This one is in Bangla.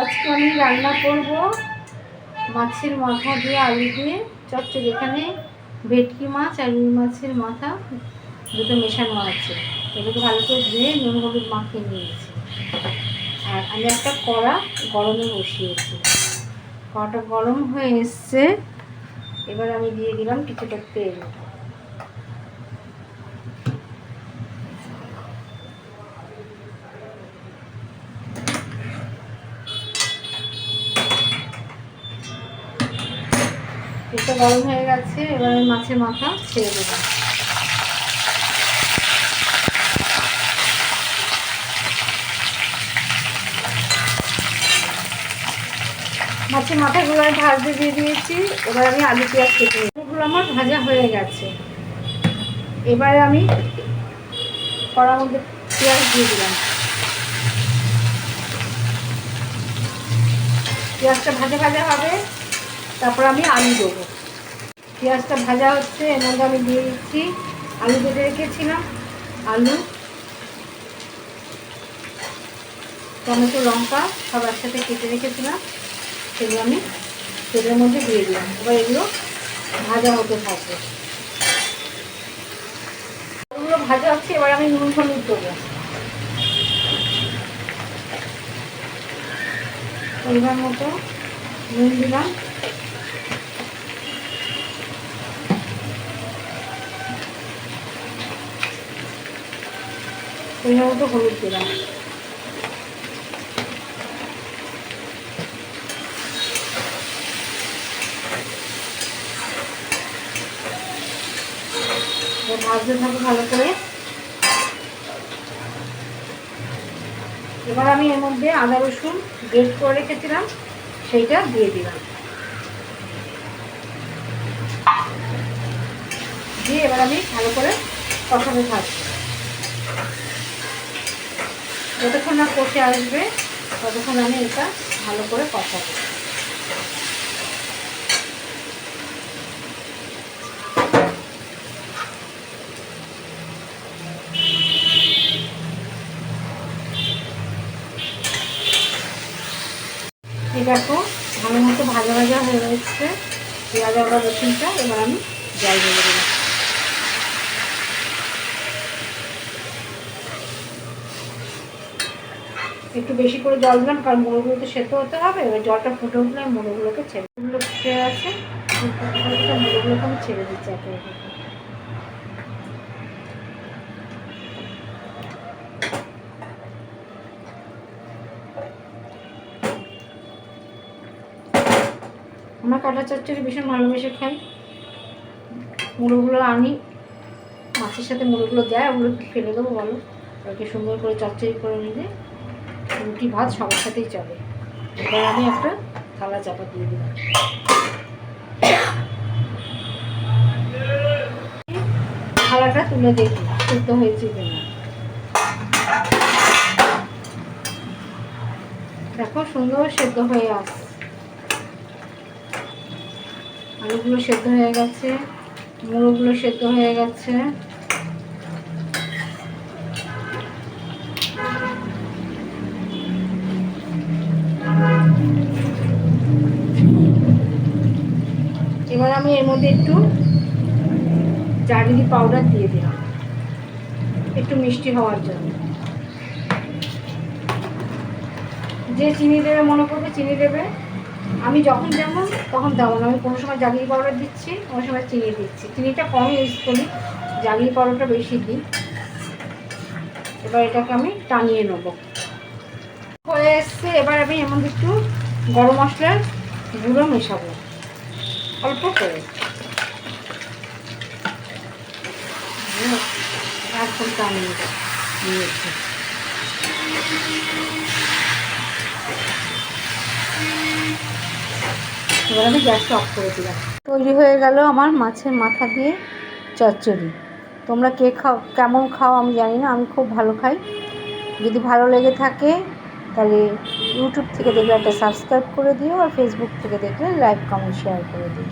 আজকে আমি রান্না করব মাছের মাথা দিয়ে আলু দিয়ে। চচ্চড়ি এখানে ভেটকি মাছ আর রুই মাছের মাথা দুটো মেশানো আছে। এটাকে ভালো করে ধুয়ে নুন, হলুদ মাখিয়ে নিয়েছি। আর আমি একটা কড়া গরমে বসিয়েছি। কড়াটা গরম হয়ে এসছে। এবার আমি দিয়ে দিলাম কিছুটা তেল। তেলটা গরম হয়ে গেছে, এবার আমি মাছের মাথা ছেড়ে দেবো। মাছের মাথাগুলো আমি ভাজতে দিয়ে দিয়েছি, এবার আমি আলু পেঁয়াজ কেটে আলুগুলো আমার ভাজা হয়ে গেছে। এবারে আমি কড়ার মধ্যে পেঁয়াজ দিয়ে দিলাম। পেঁয়াজটা ভাজা ভাজা হবে, তারপর আমি আলু দেবো। পেঁয়াজটা ভাজা হচ্ছে, এর মধ্যে আমি দিয়ে দিচ্ছি। আলু কেটে রেখেছিলাম, আলু, টমেটো, লঙ্কা, সব একসাথে কেটে রেখেছিলাম। সেগুলো আমি তেলের মধ্যে দিয়ে দিলাম। এবার এগুলো ভাজা হতে থাকবে। এগুলো ভাজা হচ্ছে, এবার আমি নুন হলুদ দেবো। পরিমাণ মতো নুন দিলাম। পরিমাণ মতো হলুদ দিলাম। ভাজতে থাকবে ভালো করে। এবার আমি এর মধ্যে আদা রসুন গ্রেট করে রেখেছিলাম, সেইটা দিয়ে দিলাম। দিয়ে এবার আমি ভালো করে কষাতে থাকব। যতক্ষণ না কষে আসবে, ততক্ষণ আমি এটা ভালো করে কষাবো। দেখো ভালো মতো ভাজা ভাজা হয়ে রয়েছে পেঁয়াজ আদা রসুনটা এবার আমি জল দিয়ে দিলাম একটু বেশি করে জল দিলাম, কারণ মুড়োগুলো তো সেদ্ধ হতে হবে, এবার জলটা ফুটে উঠলে আমি মুড়োগুলোকে ছেড়ে মুড়োগুলো ফুটে আছে মুড়োগুলোকে আমি ছেড়ে দিচ্ছি একে কাটা চচ্চড়ি ভীষণ ভালোবেসে খাই। মুড়োগুলো আনি, মাছের সাথে মুড়োগুলো দেয়, ওগুলো ফেলে দেবো বলো? ওকে সুন্দর করে চচ্চড়ি করে নিলে রুটি, ভাত সবার সাথেই চলে এবার আমি একটা থালা চাপা দিয়ে দিলাম। থালাটা তুলে দেখি, সিদ্ধ হয়েছে কিনা। দেখো, সুন্দর সেদ্ধ হয়ে আসছে আলুগুলো সেদ্ধ হয়ে গেছে, মুড়োগুলো সেদ্ধ হয়ে গেছে। এবার আমি এর মধ্যে একটু জাগরি পাউডার দিয়ে দিলাম। একটু মিষ্টি হওয়ার জন্য। যে চিনি দেবে, মনে করবে চিনি দেবে। আমি যখন যেমন, তখন তেমন। আমি কোনো সময় জাগরি পাউডার দিচ্ছি, কোনো সময় চিনি দিচ্ছি। চিনিটা কম ইউজ করি জাগরি পাউডারটা বেশি দিই। এবার এটাকে আমি টানিয়ে নেব। হয়ে এসছে। এবার আমি এমন একটু গরম মশলার গুঁড়ো মেশাবো। অল্প করে। এবার আমি গ্যাসটা অফ করে দিলাম। তৈরি হয়ে গেল আমার মাছের মাথা দিয়ে চচ্চড়ি। তোমরা কে খাও, কেমন খাও আমি জানি না, আমি খুব ভালো খাই। যদি ভালো লেগে থাকে তাহলে ইউটিউব থেকে দেখলে একটা সাবস্ক্রাইব করে দিও আর ফেসবুক থেকে দেখলে লাইক কমেন্ট শেয়ার করে দিও।